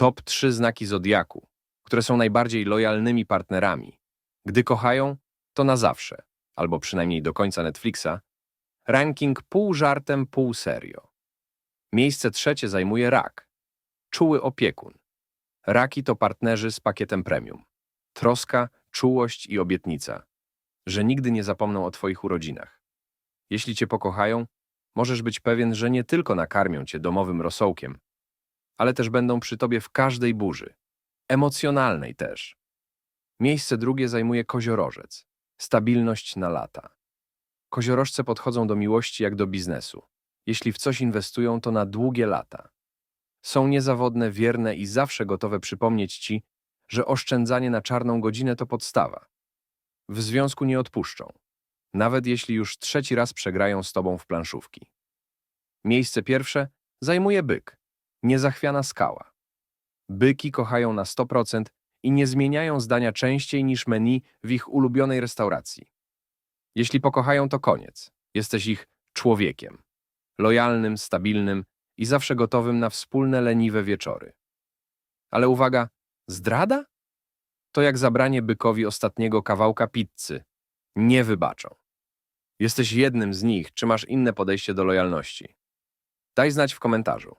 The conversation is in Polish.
Top 3 znaki zodiaku, które są najbardziej lojalnymi partnerami. Gdy kochają, to na zawsze, albo przynajmniej do końca Netflixa. Ranking pół żartem, pół serio. Miejsce trzecie zajmuje rak. Czuły opiekun. Raki to partnerzy z pakietem premium. Troska, czułość i obietnica, że nigdy nie zapomną o Twoich urodzinach. Jeśli Cię pokochają, możesz być pewien, że nie tylko nakarmią Cię domowym rosołkiem, ale też będą przy Tobie w każdej burzy. Emocjonalnej też. Miejsce drugie zajmuje koziorożec. Stabilność na lata. Koziorożce podchodzą do miłości jak do biznesu. Jeśli w coś inwestują, to na długie lata. Są niezawodne, wierne i zawsze gotowe przypomnieć Ci, że oszczędzanie na czarną godzinę to podstawa. W związku nie odpuszczą, nawet jeśli już trzeci raz przegrają z Tobą w planszówki. Miejsce pierwsze zajmuje byk, niezachwiana skała. Byki kochają na 100% i nie zmieniają zdania częściej niż menu w ich ulubionej restauracji. Jeśli pokochają, to koniec. Jesteś ich człowiekiem. Lojalnym, stabilnym i zawsze gotowym na wspólne leniwe wieczory. Ale uwaga, zdrada? To jak zabranie bykowi ostatniego kawałka pizzy. Nie wybaczą. Jesteś jednym z nich, czy masz inne podejście do lojalności? Daj znać w komentarzu.